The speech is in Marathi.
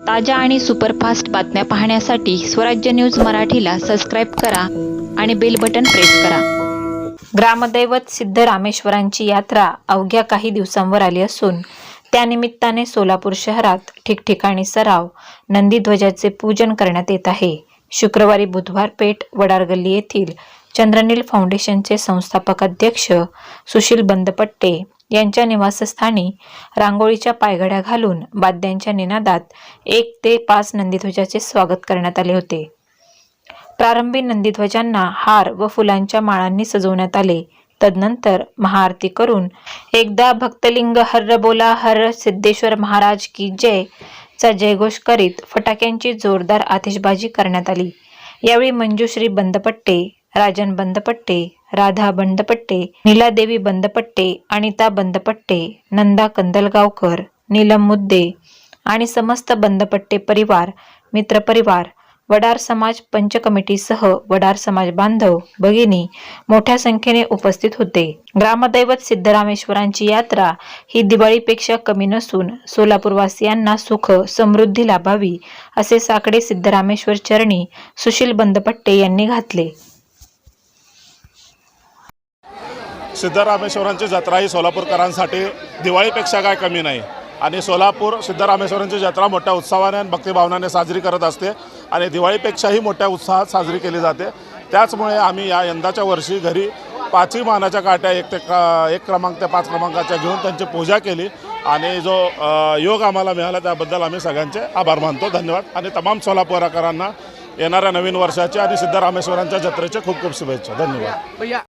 ताज्या आणि सुपरफास्ट बातम्या पाहण्यासाठी स्वराज्य न्यूज मराठीला सबस्क्राईब करा आणि बेल बटन प्रेस करा. ग्रामदैवत सिद्धरामेश्वरांची यात्रा अवघ्या काही दिवसांवर आली असून त्यानिमित्ताने सोलापूर शहरात ठिकठिकाणी सराव नंदीध्वजाचे पूजन करण्यात येत आहे. शुक्रवारी बुधवार पेठ वडार गल्ली येथील चंद्रनील फाउंडेशनचे संस्थापक अध्यक्ष सुशील बंदपट्टे यांच्या निवासस्थानी रांगोळीच्या पायघड्या घालून बाद्यांच्या निनादात एक ते पाच नंदीध्वजाचे स्वागत करण्यात आले होते. प्रारंभी नंदीध्वजांना हार व फुलांच्या माळांनी सजवण्यात आले. तदनंतर महाआरती करून एकदा भक्तलिंग हर्र बोला हर सिद्धेश्वर महाराज की जय चा जयघोष करीत फटाक्यांची जोरदार आतिषबाजी करण्यात आली. यावेळी मंजुश्री बंदपट्टे राजन बंदपट्टे राधा बंदपट्टे नीलादेवी बंदपट्टे अनिता बंदपट्टे नंदा कंदलगावकर नीलम मुद्दे आणि समस्त बंदपट्टे परिवार मित्रपरिवार वडार समाज पंच कमिटीसह वडार समाज बांधव भगिनी मोठ्या संख्येने उपस्थित होते. ग्रामदैवत सिद्धरामेश्वरांची यात्रा ही दिवाळीपेक्षा कमी नसून सोलापूरवासियांना सुख समृद्धी लाभावी असे साकडे सिद्धरामेश्वर चरणी सुशील बंदपट्टे यांनी घातले. सिद्धरामेश्वरांची जत्रा ही सोलापूरकरांसाठी दिवाळीपेक्षा काय कमी नाही. आणि सोलापूर सिद्धरामेश्वरांची जत्रा मोठ्या उत्साहाने आणि भक्तिभावनाने साजरी करत असते आणि दिवाळीपेक्षाही मोठ्या उत्साहात साजरी केली जाते. त्याचमुळे आम्ही या यंदाच्या वर्षी घरी पाचही मानाच्या काट्या एक ते का एक क्रमांक ते पाच क्रमांकाच्या घेऊन त्यांची पूजा केली आणि जो योग आम्हाला मिळाला त्याबद्दल आम्ही सगळ्यांचे आभार मानतो. धन्यवाद. आणि तमाम सोलापूरकरांना येणाऱ्या नवीन वर्षाचे आणि सिद्धरामेश्वरांच्या जत्रेचे खूप खूप शुभेच्छा. धन्यवाद.